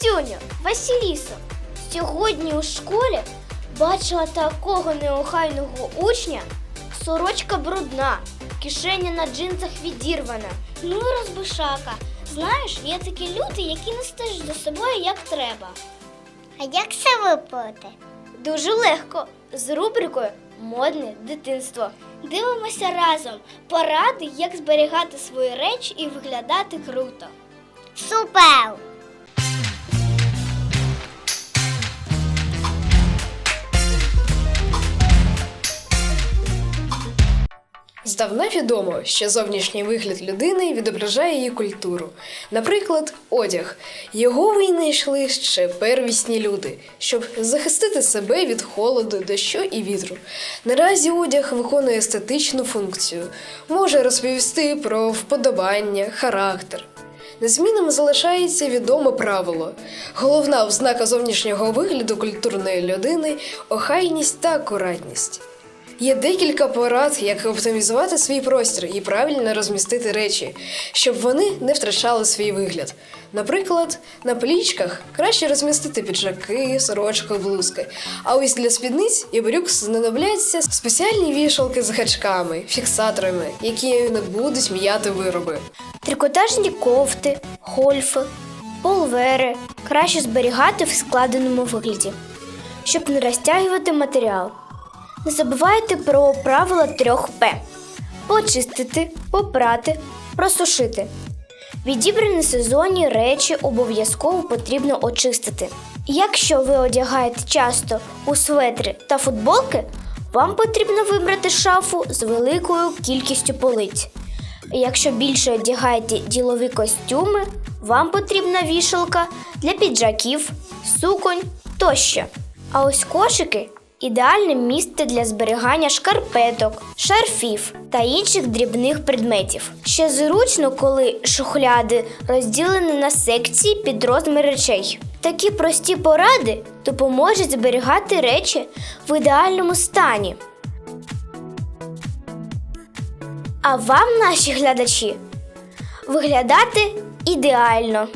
Доню, Василісо, сьогодні у школі бачила такого неохайного учня. Сорочка брудна, кишеня на джинсах відірвана. Ну, і розбишака. Знаєш, є такі люди, які не стежать за собою як треба. А як це виправити? Дуже легко з рубрикою Модне дитинство. Дивимося разом поради, як зберігати свої речі і виглядати круто. Супер! Здавна відомо, що зовнішній вигляд людини відображає її культуру. Наприклад, одяг. Його винайшли ще первісні люди, щоб захистити себе від холоду, дощу і вітру. Наразі одяг виконує естетичну функцію, може розповісти про вподобання, характер. Незмінним залишається відоме правило. Головна ознака зовнішнього вигляду культурної людини охайність та акуратність. Є декілька порад, як оптимізувати свій простір і правильно розмістити речі, щоб вони не втрачали свій вигляд. Наприклад, на плічках краще розмістити піджаки, сорочки, блузки. А ось для спідниць і брюк знадобляться спеціальні вішалки з гачками, фіксаторами, які не будуть м'яти вироби. Трикотажні кофти, гольфи, полвери краще зберігати в складеному вигляді, щоб не розтягувати матеріал. Не забувайте про правила трьох П: почистити, попрати, просушити. Відібрані сезонні речі обов'язково потрібно очистити. Якщо ви одягаєте часто у светри та футболки, вам потрібно вибрати шафу з великою кількістю полиць. Якщо більше одягаєте ділові костюми, вам потрібна вішалка для піджаків, суконь тощо. А ось кошики ідеальне місце для зберігання шкарпеток, шарфів та інших дрібних предметів. Ще зручно, коли шухляди розділені на секції під розмір речей. Такі прості поради допоможуть зберігати речі в ідеальному стані. А вам, наші глядачі, виглядати ідеально.